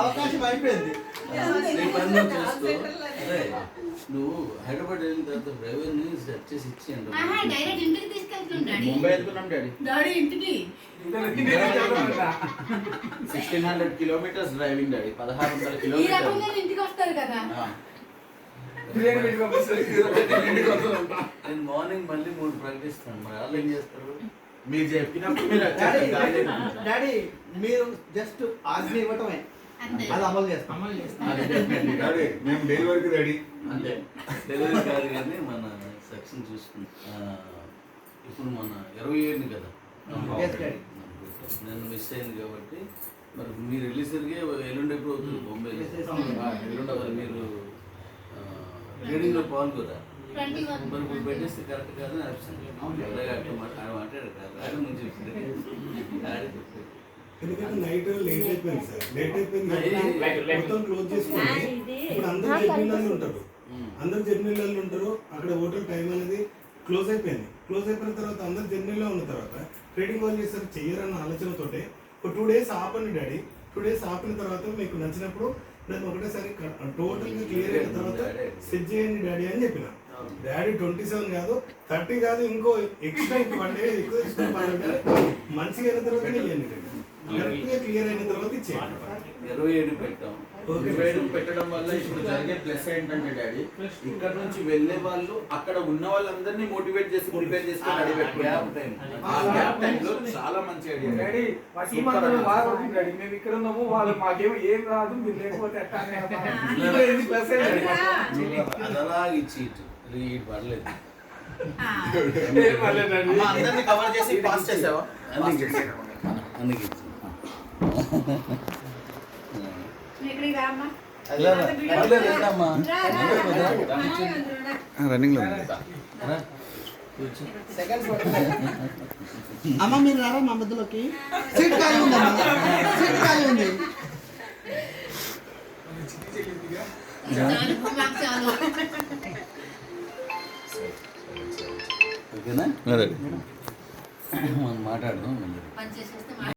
అవకాశం అయిపోయింది. నీ పని నువ్వు హైదరాబాద్ వెళ్ళిన తర్వాత డ్రైవర్ని సెట్ చేసి ఇచ్చేయండి డైరెక్ట్ ఇంటికి ముంబై వెళ్తున్నాం డాడీ. డాడీ ఇంటికి? Sixteen hundred kilometres driving daddy పదహారు వందల కిలోమీటర్స్ రకంగా ఇంటికి వస్తారు కదా. నేను మార్నింగ్ మళ్ళీ మూడు ప్రకటిస్తాను మరి వాళ్ళు ఏం చేస్తారు? మీరు చెప్పినప్పుడు మీరు డాడీ మీరు జస్ట్ ఆజ్ఞ ఇవ్వటమే. అది అమలు చేస్తాం. అమలు చేస్తాం. డాడీ. మేము డెలివరీకి రెడీ. అంతే డెలివరీ కాదు కానీ మన సెక్షన్ చూసుకుంటాం ఇప్పుడు మన ఇరవై ఏడుని కదా. నేను మిస్ అయింది కాబట్టి మరి మీరు రిలీజర్గా ఎల్లుండి ఎప్పుడు అవుతుంది? Bombay Yes, yes. ఎల్లుండి మీరు ట్రేడింగ్లో పాల్గొరా మరి ఇప్పుడు పెట్టేస్తే కరెక్ట్ అనిపిస్తుంది అట్లా మాట- ఆయన మాట్లాడారు కదా. ఆయన ముందు. ఎందుకంటే నైట్ లేట్ అయిపోయింది సార్. లేట్ అయిపోయింది మొత్తం క్లోజ్ చేసుకోండి. ఇప్పుడు అందరు జర్నీలలో ఉంటారు. అందరు జర్నీలలో ఉంటారు. అక్కడ హోటల్ టైం అనేది క్లోజ్ అయిపోయింది. క్లోజ్ అయిపోయిన తర్వాత అందరు జర్నీలో ఉన్న తర్వాత ట్రేడింగ్ వాళ్ళు చేస్తారు చెయ్యరన్న ఆలోచనతోటే. ఒక టూ డేస్ ఆపండి డాడీ. టూ డేస్ ఆపిన తర్వాత మీకు నచ్చినప్పుడు దాన్ని ఒకటేసారి టోటల్గా క్లియర్ అయిన తర్వాత సెట్ చేయండి డాడీ అని చెప్పిన. డాడీ ట్వంటీ సెవెన్ కాదు థర్టీ కాదు ఇంకో ఎక్స్ట్రా ఇంకో వన్ డే ఎక్కువ ఇష్టపడాలంటే మంచిగా అయిన తర్వాత ఇవ్వండి క్లియర్ అయిన తర్వాత ఇచ్చేయండి. ఇరవై ఏడు పెట్టాం. ఓకే వేయడం పెట్టడం వల్ల ఇప్పుడు జరిగే ప్లస్ ఏంటంటే డాడీ ఇక్కడ నుంచి వెళ్ళే వాళ్ళు అక్కడ ఉన్న వాళ్ళందరినీ మోటివేట్ చేసి ప్రిపేర్ చేసి రెడీ పెట్టుకుంటాం Gap time. ఆ గ్యాప్ టైంలో చాలా మంచి ఐడియా డాడీ. డాడీ మేము ఇక్కడ ఉన్నాము వాళ్ళు మాకేమో ఏం రాదు మీరు లేకపోతే ఎట్టా అని అన్నారు. ఇది ప్లస్ ఏ డాడీ మాకు. అది అలా ఇచ్చి ఏం పర్లేదు అందరినీ కవర్ చేసి పాస్ చేసావా? అందుకే అందుకే రన్నింగ్లో అమ్మ మీరు రారా మా మధ్యలోకి? సీట్ ఖాళీ ఉంది అమ్మ సీట్ ఖాళీ ఉంది. ఓకేనా? మనం మాట్లాడదాం.